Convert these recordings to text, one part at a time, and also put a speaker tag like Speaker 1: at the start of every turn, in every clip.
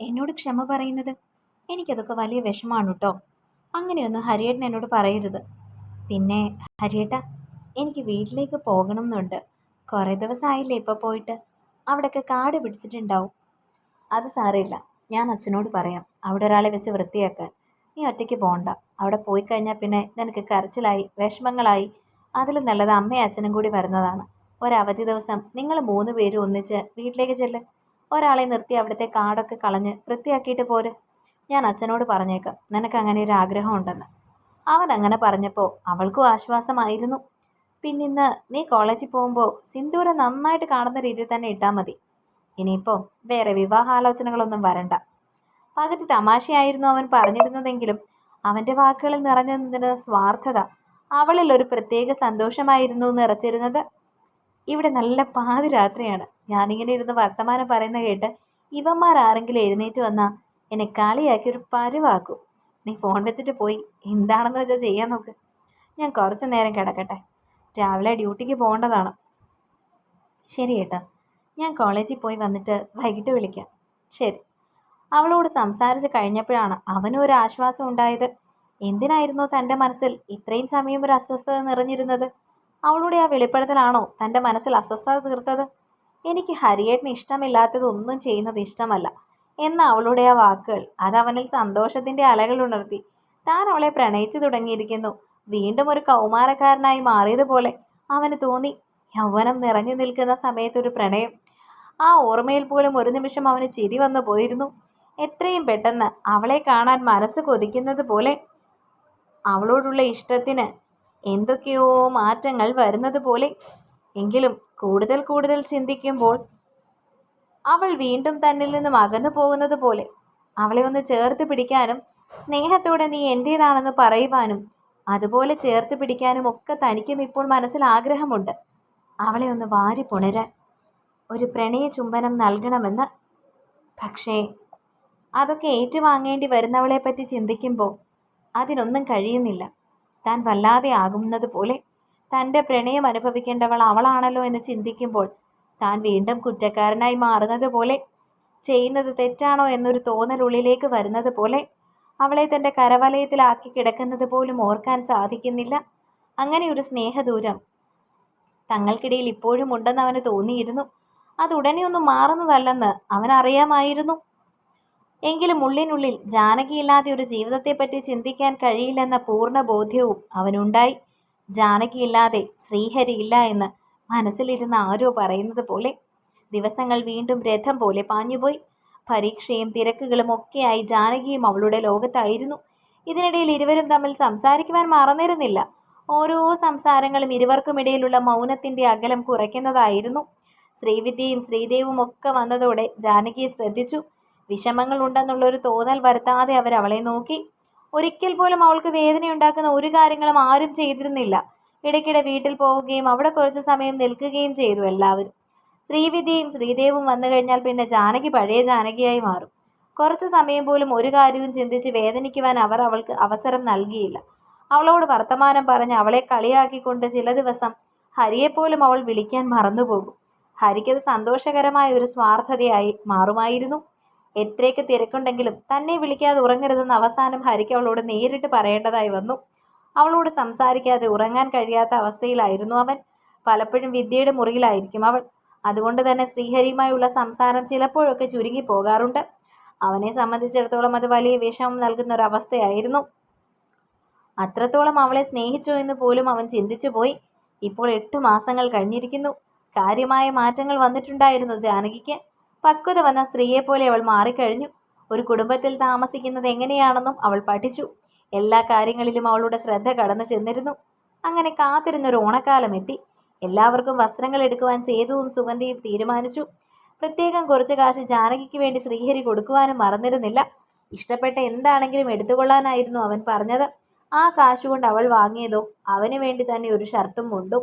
Speaker 1: എന്നോട് ക്ഷമ പറയുന്നത്? എനിക്കതൊക്കെ വലിയ വിഷമാണ് കേട്ടോ അങ്ങനെയൊന്നും ഹരിയേട്ടൻ എന്നോട് പറയരുത്. പിന്നെ ഹരിയേട്ട എനിക്ക് വീട്ടിലേക്ക് പോകണം എന്നുണ്ട് കുറേ ദിവസമായില്ലേ ഇപ്പോൾ പോയിട്ട്. അവിടെയൊക്കെ കാട് പിടിച്ചിട്ടുണ്ടാവും. അത് സാരമില്ല. ഞാൻ അച്ഛനോട് പറയാം. അവിടെ ഒരാളെ വെച്ച് വൃത്തിയാക്കാൻ. നീ ഒറ്റയ്ക്ക് പോകണ്ട അവിടെ പോയി കഴിഞ്ഞാൽ പിന്നെ നിനക്ക് കരച്ചിലായി വിഷമങ്ങളായി. അതിൽ നല്ലത് അമ്മയും അച്ഛനും കൂടി വരുന്നതാണ്. ഒരവധി ദിവസം നിങ്ങൾ മൂന്ന് പേരും ഒന്നിച്ച് വീട്ടിലേക്ക് ചെല്ല്. ഒരാളെ നിർത്തി അവിടുത്തെ കാടൊക്കെ കളഞ്ഞ് വൃത്തിയാക്കിയിട്ട് പോര്. ഞാൻ അച്ഛനോട് പറഞ്ഞേക്കാം നിനക്ക് അങ്ങനെ ഒരു ആഗ്രഹം ഉണ്ടെന്ന് അവൻ അങ്ങനെ പറഞ്ഞപ്പോൾ അവൾക്കും ആശ്വാസമായിരുന്നു. പിന്നിന്ന് നീ കോളേജിൽ പോകുമ്പോൾ സിന്ദൂരം നന്നായിട്ട് കാണുന്ന രീതിയിൽ തന്നെ ഇട്ടാൽ മതി. ഇനിയിപ്പോൾ വേറെ വിവാഹാലോചനകളൊന്നും വരണ്ട. പകുതി തമാശയായിരുന്നു അവൻ പറഞ്ഞിരുന്നതെങ്കിലും അവന്റെ വാക്കുകളിൽ നിറഞ്ഞു നിന്നിരുന്ന സ്വാർത്ഥത അവളിൽ ഒരു പ്രത്യേക സന്തോഷമായിരുന്നു നിറച്ചിരുന്നത്. ഇവിടെ നല്ല പാതിരാത്രിയാണ്. ഞാനിങ്ങനെ ഇരുന്ന് വർത്തമാനം പറയുന്ന കേട്ട് ഇവന്മാർ ആരെങ്കിലും എഴുന്നേറ്റ് വന്നാൽ എന്നെ കളിയാക്കി ഒരു പരുവാക്കും. നീ ഫോൺ വെച്ചിട്ട് പോയി. എന്താണെന്ന് വെച്ചാൽ ചെയ്യാൻ നോക്ക്. ഞാൻ കുറച്ച് നേരം കിടക്കട്ടെ. രാവിലെ ഡ്യൂട്ടിക്ക് പോകേണ്ടതാണ്. ശരി ഏട്ടാ. ഞാൻ കോളേജിൽ പോയി വന്നിട്ട് വൈകിട്ട് വിളിക്കാം. ശരി. അവളോട് സംസാരിച്ച് കഴിഞ്ഞപ്പോഴാണ് അവനും ഒരു ആശ്വാസം ഉണ്ടായത്. എന്തിനായിരുന്നു തന്റെ മനസ്സിൽ ഇത്രയും സമയം ഒരു അസ്വസ്ഥത നിറഞ്ഞിരുന്നത്? അവളുടെ ആ വെളിപ്പെടുത്തലാണോ തന്റെ മനസ്സിൽ അസ്വസ്ഥത തീർത്തത്? എനിക്ക് ഹരിയേട്ടന് ഇഷ്ടമില്ലാത്തതൊന്നും ചെയ്യുന്നത് ഇഷ്ടമല്ല. എന്ന അവളുടെ ആ വാക്കുകൾ അത് അവനിൽ സന്തോഷത്തിന്റെ അലകൾ ഉണർത്തി. താൻ അവളെ പ്രണയിച്ചു തുടങ്ങിയിരിക്കുന്നു. വീണ്ടും ഒരു കൗമാരക്കാരനായി മാറിയതുപോലെ അവന് തോന്നി യൗവനം നിറഞ്ഞു നിൽക്കുന്ന സമയത്തൊരു പ്രണയം. ആ ഓർമ്മയിൽ പോലും ഒരു നിമിഷം അവന് ചിരി വന്നു പോയിരുന്നു. എത്രയും പെട്ടെന്ന് അവളെ കാണാൻ മനസ്സ് കൊതിക്കുന്നത് പോലെ അവളോടുള്ള ഇഷ്ടത്തിന് എന്തൊക്കെയോ മാറ്റങ്ങൾ വരുന്നത് പോലെ. എങ്കിലും കൂടുതൽ കൂടുതൽ ചിന്തിക്കുമ്പോൾ അവൾ വീണ്ടും തന്നിൽ നിന്നും അകന്നു പോകുന്നത് പോലെ അവളെ ഒന്ന് ചേർത്ത് പിടിക്കാനും സ്നേഹത്തോടെ നീ എന്റേതാണെന്ന് പറയുവാനും അതുപോലെ ചേർത്ത് പിടിക്കാനും ഒക്കെ തനിക്കും ഇപ്പോൾ മനസ്സിൽ ആഗ്രഹമുണ്ട്. അവളെ ഒന്ന് വാരി പുണരാൻ ഒരു പ്രണയ ചുംബനം നൽകണമെന്ന്. പക്ഷേ അതൊക്കെ ഏറ്റുവാങ്ങേണ്ടി വരുന്നവളെപ്പറ്റി ചിന്തിക്കുമ്പോൾ അതിനൊന്നും കഴിയുന്നില്ല. താൻ വല്ലാതെ ആകുന്നത് പോലെ തന്റെ പ്രണയം അനുഭവിക്കേണ്ടവൾ അവളാണല്ലോ എന്ന് ചിന്തിക്കുമ്പോൾ താൻ വീണ്ടും കുറ്റക്കാരനായി മാറുന്നത് പോലെ ചെയ്യുന്നത് തെറ്റാണോ എന്നൊരു തോന്നൽ ഉള്ളിലേക്ക് വരുന്നത് പോലെ അവളെ തന്റെ കരവലയത്തിലാക്കി കിടക്കുന്നത് പോലും ഓർക്കാൻ സാധിക്കുന്നില്ല. അങ്ങനെ ഒരു സ്നേഹദൂരം തങ്ങൾക്കിടയിൽ ഇപ്പോഴും ഉണ്ടെന്ന് അവന് തോന്നിയിരുന്നു. അത് ഉടനെ ഒന്നും മാറുന്നതല്ലെന്ന് അവൻ അറിയാമായിരുന്നു. എങ്കിലും ഉള്ളിനുള്ളിൽ ജാനകിയില്ലാതെ ഒരു ജീവിതത്തെപ്പറ്റി ചിന്തിക്കാൻ കഴിയില്ലെന്ന പൂർണ ബോധ്യവും അവനുണ്ടായി. ജാനകിയില്ലാതെ ശ്രീഹരിയില്ല എന്ന് മനസ്സിലിരുന്ന ആരോ പറയുന്നത് പോലെ ദിവസങ്ങൾ വീണ്ടും രഥം പോലെ പാഞ്ഞുപോയി. പരീക്ഷയും തിരക്കുകളും ഒക്കെയായി ജാനകിയും അവളുടെ ലോകത്തായിരുന്നു. ഇതിനിടയിൽ ഇരുവരും തമ്മിൽ സംസാരിക്കുവാൻ മറന്നിരുന്നില്ല. ഓരോ സംസാരങ്ങളും ഇരുവർക്കുമിടയിലുള്ള മൗനത്തിന്റെ അകലം കുറയ്ക്കുന്നതായിരുന്നു. ശ്രീവിദ്യയും ശ്രീദേവും ഒക്കെ വന്നതോടെ ജാനകിയെ ശ്രദ്ധിച്ചു. വിഷമങ്ങൾ ഉണ്ടെന്നുള്ളൊരു തോന്നൽ വരുത്താതെ അവർ അവളെ നോക്കി. ഒരിക്കൽ പോലും അവൾക്ക് വേദനയുണ്ടാക്കുന്ന ഒരു കാര്യങ്ങളും ആരും ചെയ്തിരുന്നില്ല. ഇടയ്ക്കിടെ വീട്ടിൽ പോവുകയും അവിടെ കുറച്ച് സമയം നിൽക്കുകയും ചെയ്തു എല്ലാവരും. ശ്രീവിദ്യയും ശ്രീദേവും വന്നു കഴിഞ്ഞാൽ പിന്നെ ജാനകി പഴയ ജാനകിയായി മാറും. കുറച്ച് സമയം പോലും ഒരു കാര്യവും ചിന്തിച്ച് വേദനിക്കുവാൻ അവർ അവൾക്ക് അവസരം നൽകിയില്ല. അവളോട് വർത്തമാനം പറഞ്ഞ് അവളെ കളിയാക്കിക്കൊണ്ട് ചില ദിവസം ഹരിയെപ്പോലും അവൾ വിളിക്കാൻ മറന്നുപോകും. ഹരിക്കത് സന്തോഷകരമായ ഒരു സ്വാർത്ഥതയായി മാറുമായിരുന്നു. എത്രയൊക്കെ തിരക്കുണ്ടെങ്കിലും തന്നെ വിളിക്കാതെ ഉറങ്ങരുതെന്ന് അവസാനം ഹരിക്ക് അവളോട് നേരിട്ട് പറയേണ്ടതായി വന്നു. അവളോട് സംസാരിക്കാതെ ഉറങ്ങാൻ കഴിയാത്ത അവസ്ഥയിലായിരുന്നു അവൻ. പലപ്പോഴും വിദ്യയുടെ മുറിയിലായിരിക്കും അവൾ. അതുകൊണ്ട് തന്നെ ശ്രീഹരിയുമായുള്ള സംസാരം ചിലപ്പോഴൊക്കെ ചുരുങ്ങി പോകാറുണ്ട്. അവനെ സംബന്ധിച്ചിടത്തോളം അത് വലിയ വിഷമം നൽകുന്ന ഒരവസ്ഥയായിരുന്നു അത്രത്തോളം അവളെ സ്നേഹിച്ചോ എന്ന് പോലും അവൻ ചിന്തിച്ചു പോയി. ഇപ്പോൾ എട്ട് മാസങ്ങൾ കഴിഞ്ഞിരിക്കുന്നു. കാര്യമായ മാറ്റങ്ങൾ വന്നിട്ടുണ്ടായിരുന്നു ജാനകിക്ക്. പക്വത വന്ന സ്ത്രീയെപ്പോലെ അവൾ മാറിക്കഴിഞ്ഞു. ഒരു കുടുംബത്തിൽ താമസിക്കുന്നത് എങ്ങനെയാണെന്നും അവൾ പഠിച്ചു. എല്ലാ കാര്യങ്ങളിലും അവളുടെ ശ്രദ്ധ കടന്നു ചെന്നിരുന്നു. അങ്ങനെ കാത്തിരുന്നൊരു ഓണക്കാലം എത്തി. എല്ലാവർക്കും വസ്ത്രങ്ങൾ എടുക്കുവാൻ സേതുവും സുഗന്ധിയും തീരുമാനിച്ചു. പ്രത്യേകം കുറച്ച് കാശ് ജാനകിക്ക് വേണ്ടി ശ്രീഹരി കൊടുക്കുവാനും മറന്നിരുന്നില്ല. ഇഷ്ടപ്പെട്ട എന്താണെങ്കിലും എടുത്തുകൊള്ളാനായിരുന്നു അവൻ പറഞ്ഞത്. ആ കാശുകൊണ്ട് അവൾ വാങ്ങിയതോ അവന് വേണ്ടി തന്നെ ഒരു ഷർട്ടും മുണ്ടും.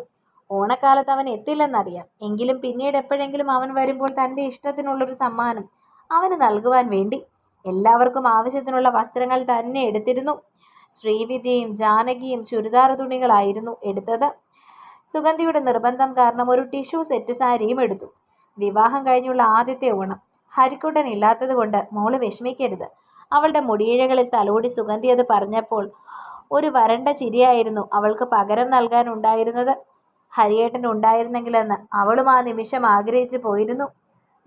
Speaker 1: ഓണക്കാലത്ത് അവൻ എത്തില്ലെന്നറിയാം. എങ്കിലും പിന്നീട് എപ്പോഴെങ്കിലും അവൻ വരുമ്പോൾ തന്റെ ഇഷ്ടത്തിനുള്ളൊരു സമ്മാനം അവന് നൽകുവാൻ വേണ്ടി എല്ലാവർക്കും ആവശ്യത്തിനുള്ള വസ്ത്രങ്ങൾ തന്നെ എടുത്തിരുന്നു. ശ്രീവിദ്യയും ജാനകിയും ചുരിദാർ തുണികളായിരുന്നു എടുത്തത്. സുഗന്ധിയുടെ നിർബന്ധം കാരണം ഒരു ടിഷ്യൂ സെറ്റ് സാരിയും എടുത്തു. വിവാഹം കഴിഞ്ഞുള്ള ആദ്യത്തെ ഓണം. ഹരിക്കുട്ടൻ ഇല്ലാത്തത് കൊണ്ട് മോൾ വിഷമിക്കരുത്. അവളുടെ മുടിയിഴകളിൽ തലോടി സുഗന്ധി അത് പറഞ്ഞപ്പോൾ ഒരു വരണ്ട ചിരിയായിരുന്നു അവൾക്ക് പകരം നൽകാൻ ഉണ്ടായിരുന്നത് ഹരിയേട്ടൻ ഉണ്ടായിരുന്നെങ്കിലെന്ന് അവളും ആ നിമിഷം ആഗ്രഹിച്ചു പോയിരുന്നു.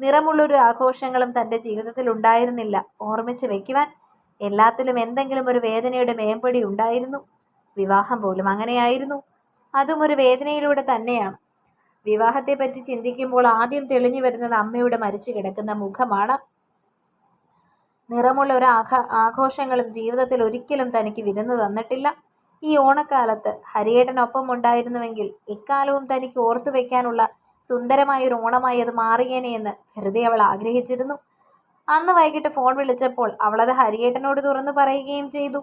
Speaker 1: നിറമുള്ളൊരു ആഘോഷങ്ങളും തന്റെ ജീവിതത്തിൽ ഉണ്ടായിരുന്നില്ല. ഓർമ്മിച്ച് വയ്ക്കുവാൻ എല്ലാത്തിലും എന്തെങ്കിലും ഒരു വേദനയുടെ മേമ്പടി ഉണ്ടായിരുന്നു. വിവാഹം പോലും അങ്ങനെയായിരുന്നു. അതും ഒരു വേദനയിലൂടെ തന്നെയാണ്. വിവാഹത്തെപ്പറ്റി ചിന്തിക്കുമ്പോൾ ആദ്യം തെളിഞ്ഞു വരുന്നത് അമ്മയുടെ മരിച്ചു കിടക്കുന്ന മുഖമാണ്. നിറമുള്ള ഒരു ആഘ ആഘോഷങ്ങളും ജീവിതത്തിൽ ഒരിക്കലും തനിക്ക് വിരുന്ന് തന്നിട്ടില്ല. ഈ ഓണക്കാലത്ത് ഹരിയേട്ടനൊപ്പം ഉണ്ടായിരുന്നുവെങ്കിൽ ഇക്കാലവും തനിക്ക് ഓർത്തു വയ്ക്കാനുള്ള സുന്ദരമായൊരു ഓണമായി അത് മാറിയേനെയെന്ന് വെറുതെ അവൾ ആഗ്രഹിച്ചിരുന്നു. അന്ന് വൈകിട്ട് ഫോൺ വിളിച്ചപ്പോൾ അവളത് ഹരിയേട്ടനോട് തുറന്നു പറയുകയും ചെയ്തു.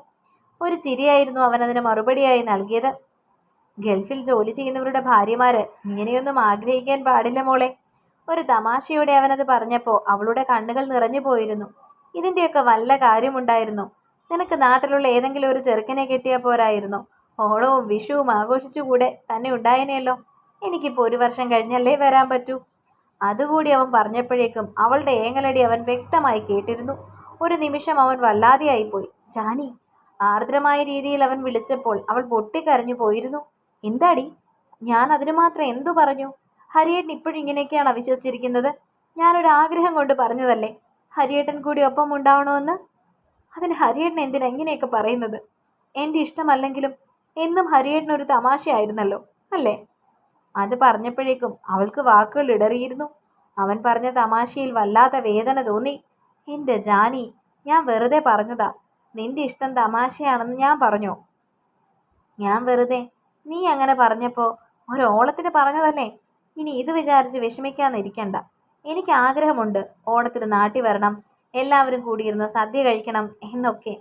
Speaker 1: ഒരു ചിരിയായിരുന്നു അവനതിന് മറുപടിയായി നൽകിയത്. ഗൾഫിൽ ജോലി ചെയ്യുന്നവരുടെ ഭാര്യമാര് ഇങ്ങനെയൊന്നും ആഗ്രഹിക്കാൻ പാടില്ല മോളെ. ഒരു തമാശയോടെ അവനത് പറഞ്ഞപ്പോൾ അവളുടെ കണ്ണുകൾ നിറഞ്ഞു പോയിരുന്നു. ഇതിന്റെയൊക്കെ വല്ല കാര്യമുണ്ടായിരുന്നു. നിനക്ക് നാട്ടിലുള്ള ഏതെങ്കിലും ഒരു ചെറുക്കനെ കെട്ടിയാൽ പോരായിരുന്നു. ഓണവും വിഷുവും ആഘോഷിച്ചുകൂടെ? തന്നെ ഉണ്ടായനെയല്ലോ. എനിക്കിപ്പോൾ ഒരു വർഷം കഴിഞ്ഞല്ലേ വരാൻ പറ്റൂ. അതുകൂടി അവൻ പറഞ്ഞപ്പോഴേക്കും അവളുടെ ഏങ്ങലടി അവൻ വ്യക്തമായി കേട്ടിരുന്നു. ഒരു നിമിഷം അവൻ വല്ലാതെയായിപ്പോയി. ജാനി ആർദ്രമായ രീതിയിൽ അവൻ വിളിച്ചപ്പോൾ അവൾ പൊട്ടിക്കരഞ്ഞു പോയിരുന്നു. എന്താടി? ഞാൻ അതിനു മാത്രം എന്തു പറഞ്ഞു? ഹരിയേട്ടൻ ഇപ്പോഴും ഇങ്ങനെയൊക്കെയാണ് വിശ്വസിച്ചിരിക്കുന്നത്? ഞാനൊരു ആഗ്രഹം കൊണ്ട് പറഞ്ഞതല്ലേ. ഹരിയേട്ടൻ കൂടി ഒപ്പം ഉണ്ടാവണമെന്ന് അതിന് ഹരിയേട്ടൻ എന്തിനാ ഇങ്ങനെയൊക്കെ പറയുന്നത്? എന്റെ ഇഷ്ടമല്ലെങ്കിലും എന്നും ഹരിയേട്ടൻ ഒരു തമാശയായിരുന്നല്ലോ അല്ലേ? അത് പറഞ്ഞപ്പോഴേക്കും അവൾക്ക് വാക്കുകൾ ഇടറിയിരുന്നു. അവൻ പറഞ്ഞ തമാശയിൽ വല്ലാത്ത വേദന തോന്നി. എന്റെ ജാനി ഞാൻ വെറുതെ പറഞ്ഞതാ. നിന്റെ ഇഷ്ടം തമാശയാണെന്ന് ഞാൻ പറഞ്ഞോ? ഞാൻ വെറുതെ നീ അങ്ങനെ പറഞ്ഞപ്പോൾ ഒരോളത്തിന് പറഞ്ഞതല്ലേ? ഇനി ഇത് വിചാരിച്ച് വിഷമിക്കാന്നിരിക്കണ്ട എനിക്ക് ആഗ്രഹമുണ്ട് ഓണത്തിന് നാട്ടിൽ വരണം. എല്ലാവരും കൂടിയിരുന്ന് സദ്യ കഴിക്കണം എന്നൊക്കെ.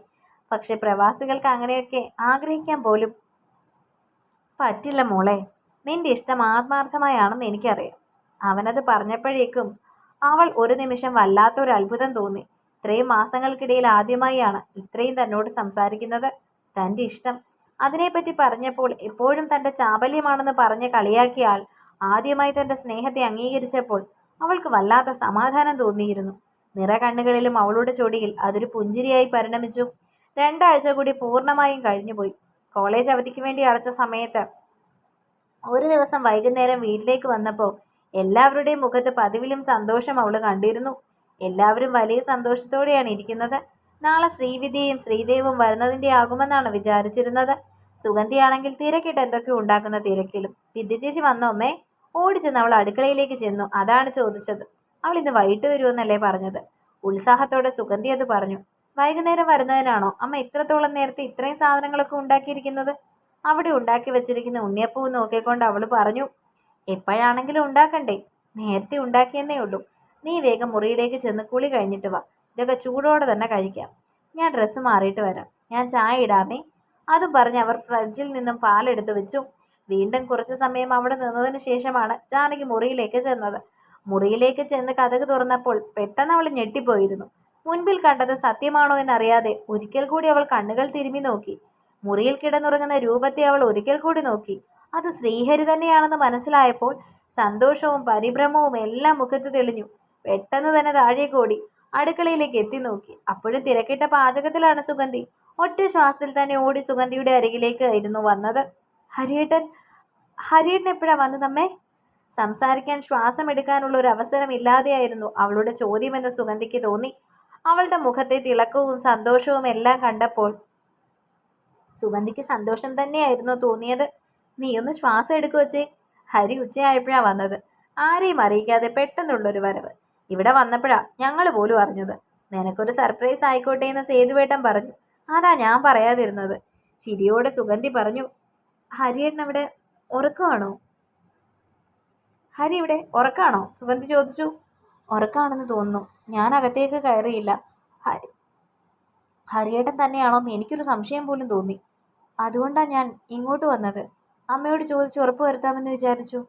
Speaker 1: പക്ഷെ പ്രവാസികൾക്ക് അങ്ങനെയൊക്കെ ആഗ്രഹിക്കാൻ പോലും പറ്റില്ല മോളെ. നിന്റെ ഇഷ്ടം ആത്മാർത്ഥമായാണെന്ന് എനിക്കറിയാം. അവനത് പറഞ്ഞപ്പോഴേക്കും അവൾ ഒരു നിമിഷം വല്ലാത്തൊരു അത്ഭുതം തോന്നി. ഇത്രയും മാസങ്ങൾക്കിടയിൽ ആദ്യമായാണ് ഇത്രയും തന്നോട് സംസാരിക്കുന്നത്. തന്റെ ഇഷ്ടം. അതിനെപ്പറ്റി പറഞ്ഞപ്പോൾ എപ്പോഴും തന്റെ ചാബല്യമാണെന്ന് പറഞ്ഞ് കളിയാക്കിയ ആൾ ആദ്യമായി തന്റെ സ്നേഹത്തെ അംഗീകരിച്ചപ്പോൾ അവൾക്ക് വല്ലാത്ത സമാധാനം തോന്നിയിരുന്നു. നിറകണ്ണുകളിലും അവളുടെ ചൊടിയിൽ അതൊരു പുഞ്ചിരിയായി പരിണമിച്ചു. രണ്ടാഴ്ച കൂടി പൂർണമായും കഴിഞ്ഞുപോയി. കോളേജ് അവധിക്ക് വേണ്ടി അടച്ച സമയത്ത് ഒരു ദിവസം വൈകുന്നേരം വീട്ടിലേക്ക് വന്നപ്പോൾ എല്ലാവരുടെയും മുഖത്ത് പതിവിലും സന്തോഷം അവൾ കണ്ടിരുന്നു. എല്ലാവരും വലിയ സന്തോഷത്തോടെയാണ് ഇരിക്കുന്നത്. നാളെ ശ്രീവിദ്യയും ശ്രീദേവും വരുന്നതിന്റെ ആകുമെന്നാണ് വിചാരിച്ചിരുന്നത്. സുഗന്ധിയാണെങ്കിൽ തിരക്കിട്ട് എന്തൊക്കെ ഉണ്ടാക്കുന്ന തിരക്കിലും. വിദ്യ ചേച്ചി വന്നോ അമ്മേ? ഓടിച്ചെന്ന് അവൾ അടുക്കളയിലേക്ക് ചെന്നു. അതാണ് ചോദിച്ചത്. അവൾ ഇന്ന് വൈകിട്ട് വരുമെന്നല്ലേ പറഞ്ഞത്. ഉത്സാഹത്തോടെ സുഗന്ധി അത് പറഞ്ഞു. വൈകുന്നേരം വരുന്നതിനാണോ അമ്മ ഇത്രത്തോളം നേരത്തെ ഇത്രയും സാധനങ്ങളൊക്കെ ഉണ്ടാക്കിയിരിക്കുന്നത്? അവിടെ ഉണ്ടാക്കി വെച്ചിരിക്കുന്ന ഉണ്ണിയപ്പൂ നോക്കിക്കൊണ്ട് അവൾ പറഞ്ഞു എപ്പോഴാണെങ്കിലും ഉണ്ടാക്കണ്ടേ? നേരത്തെ ഉണ്ടാക്കിയെന്നേ ഉള്ളൂ. നീ വേഗം മുറിയിലേക്ക് ചെന്ന് കുളി കഴിഞ്ഞിട്ട് വാ. ഇതൊക്കെ ചൂടോടെ തന്നെ കഴിക്കാം. ഞാൻ ഡ്രസ്സ് മാറിയിട്ട് വരാം. ഞാൻ ചായ ഇടാമേ. അതും പറഞ്ഞ് അവർ ഫ്രിഡ്ജിൽ നിന്നും പാലെടുത്ത് വെച്ചു. വീണ്ടും കുറച്ച് സമയം അവിടെ നിന്നതിന് ശേഷമാണ് ജാനകി മുറിയിലേക്ക് ചെന്നത്. മുറിയിലേക്ക് ചെന്ന് കഥക് തുറന്നപ്പോൾ പെട്ടെന്ന് അവൾ ഞെട്ടിപ്പോയിരുന്നു. മുൻപിൽ കണ്ടത് സത്യമാണോ എന്നറിയാതെ ഒരിക്കൽ കൂടി അവൾ കണ്ണുകൾ തിരുമ്മി നോക്കി. മുറിയിൽ കിടന്നുറങ്ങുന്ന രൂപത്തെ അവൾ ഒരിക്കൽ കൂടി നോക്കി. അത് ശ്രീഹരി തന്നെയാണെന്ന് മനസ്സിലായപ്പോൾ സന്തോഷവും പരിഭ്രമവും എല്ലാം മുഖത്ത് തെളിഞ്ഞു. പെട്ടെന്ന് തന്നെ താഴേക്ക് ഓടി അടുക്കളയിലേക്ക് എത്തി നോക്കി. അപ്പോഴും തിരക്കിട്ട പാചകത്തിലാണ് സുഗന്ധി. ഒറ്റ ശ്വാസത്തിൽ തന്നെ ഓടി സുഗന്ധിയുടെ അരികിലേക്ക് ആയിരുന്നു വന്നത്. ഹരിയേട്ടൻ ഹരിയേട്ടൻ എപ്പോഴാണ് വന്നതമ്മേ സംസാരിക്കാൻ ശ്വാസം എടുക്കാനുള്ള ഒരു അവസരമില്ലാതെയായിരുന്നു അവളുടെ ചോദ്യമെന്ന് സുഗന്ധിക്ക് തോന്നി. അവളുടെ മുഖത്തെ തിളക്കവും സന്തോഷവും എല്ലാം കണ്ടപ്പോൾ സുഗന്ധിക്ക് സന്തോഷം തന്നെയായിരുന്നു തോന്നിയത്. നീ ഒന്ന് ശ്വാസം എടുക്കുവച്ചേ ഹരി ഉച്ചയായപ്പോഴാണ് വന്നത്. ആരെയും അറിയിക്കാതെ പെട്ടെന്നുള്ളൊരു വരവ്. ഇവിടെ വന്നപ്പോഴാ ഞങ്ങൾ പോലും അറിഞ്ഞത്. നിനക്കൊരു സർപ്രൈസ് ആയിക്കോട്ടെ എന്ന് സേതുവേട്ടൻ പറഞ്ഞു. അതാ ഞാൻ പറയാതിരുന്നത്. ചിരിയോടെ സുഗന്ധി പറഞ്ഞു ഹരിയേട്ടൻ അവിടെ ഉറക്കമാണോ ഹരി ഇവിടെ ഉറക്കാണോ? സുഗന്ധി ചോദിച്ചു. ഉറക്കാണെന്ന് തോന്നുന്നു. ഞാൻ അകത്തേക്ക് കയറിയില്ല. ഹരി ഹരിയേട്ടൻ തന്നെയാണോ എന്ന് എനിക്കൊരു സംശയം പോലും തോന്നി. അതുകൊണ്ടാണ് ഞാൻ ഇങ്ങോട്ട് വന്നത്. അമ്മയോട് ചോദിച്ച് ഉറപ്പ് വരുത്താമെന്ന് വിചാരിച്ചു.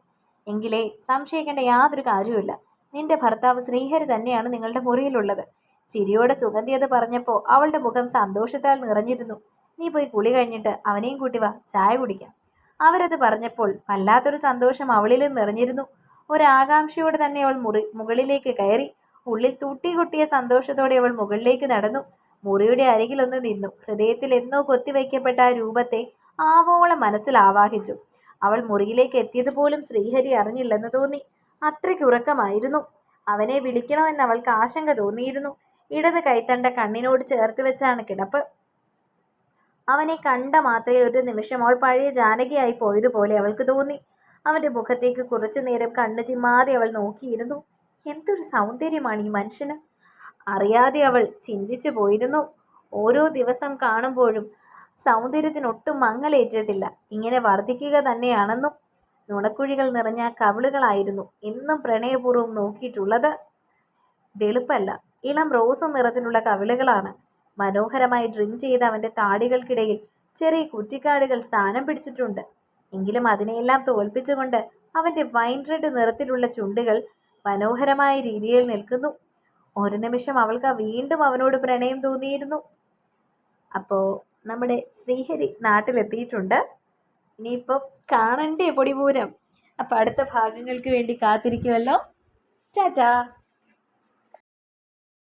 Speaker 1: എങ്കിലേ സംശയിക്കേണ്ട യാതൊരു കാര്യവുമില്ല. നിന്റെ ഭർത്താവ് ശ്രീഹരി തന്നെയാണ് നിങ്ങളുടെ മുറിയിലുള്ളത്. ചിരിയോടെ സുഗന്ധി അത് പറഞ്ഞപ്പോൾ അവളുടെ മുഖം സന്തോഷത്താൽ നിറഞ്ഞിരുന്നു. നീ പോയി കുളി കഴിഞ്ഞിട്ട് അവനെയും കൂട്ടി വാ ചായ കുടിക്കാം. അവരത് പറഞ്ഞപ്പോൾ വല്ലാത്തൊരു സന്തോഷം അവളിലും നിറഞ്ഞിരുന്നു. ഒരാകാംക്ഷയോടെ തന്നെ അവൾ മുറി മുകളിലേക്ക് കയറി. ഉള്ളിൽ തൂട്ടികൊട്ടിയ സന്തോഷത്തോടെ അവൾ മുകളിലേക്ക് നടന്നു. മുറിയുടെ അരികിലൊന്ന് നിന്നു. ഹൃദയത്തിൽ എന്നോ കൊത്തിവയ്ക്കപ്പെട്ട ആ രൂപത്തെ ആവോളം മനസ്സിൽ ആവാഹിച്ചു. അവൾ മുറിയിലേക്ക് എത്തിയതുപോലും ശ്രീഹരി അറിഞ്ഞില്ലെന്ന് തോന്നി. അത്രയ്ക്ക് ഉറക്കമായിരുന്നു. അവനെ വിളിക്കണമെന്ന് അവൾക്ക് ആശങ്ക തോന്നിയിരുന്നു. ഇടത് കൈത്തണ്ട കണ്ണിനോട് ചേർത്ത് വെച്ചാണ് കിടപ്പ്. അവനെ കണ്ട മാത്രയിൽ ഒരു നിമിഷം അവൾ പഴയ ജാനകിയായി പോയതുപോലെ അവൾക്ക് തോന്നി. അവന്റെ മുഖത്തേക്ക് കുറച്ചു നേരം കണ്ണു ചിമ്മാതെ അവൾ നോക്കിയിരുന്നു. എന്തൊരു സൗന്ദര്യമാണ് ഈ മനുഷ്യന്. അറിയാതെ അവൾ ചിന്തിച്ചു പോയിരുന്നു. ഓരോ ദിവസം കാണുമ്പോഴും സൗന്ദര്യത്തിനൊട്ടും മങ്ങലേറ്റിട്ടില്ല. ഇങ്ങനെ വർദ്ധിക്കുക തന്നെയാണെന്നും നുണക്കുഴികൾ നിറഞ്ഞ കവിളുകളായിരുന്നു എന്നും പ്രണയപൂർവം നോക്കിയിട്ടുള്ളത്. വെളുപ്പല്ല ഇളം റോസ് നിറത്തിലുള്ള കവിളുകളാണ്. മനോഹരമായി ഡ്രിം ചെയ്ത അവന്റെ താടികൾക്കിടയിൽ ചെറിയ കുറ്റിക്കാടുകൾ സ്ഥാനം പിടിച്ചിട്ടുണ്ട്. എങ്കിലും അതിനെയെല്ലാം തോൽപ്പിച്ചുകൊണ്ട് അവന്റെ വൈൻ റെഡ് നിറത്തിലുള്ള ചുണ്ടുകൾ മനോഹരമായ രീതിയിൽ നിൽക്കുന്നു. ഒരു നിമിഷം അവൾക്ക് വീണ്ടും അവനോട് പ്രണയം തോന്നിയിരുന്നു. അപ്പോൾ നമ്മുടെ ശ്രീഹരി നാട്ടിലെത്തിയിട്ടുണ്ട്. ഇനിയിപ്പോൾ കാണണ്ടേ പൊടിപൂരം? അപ്പോൾ അടുത്ത ഭാഗങ്ങൾക്ക് വേണ്ടി കാത്തിരിക്കുമല്ലോ ടാറ്റാ.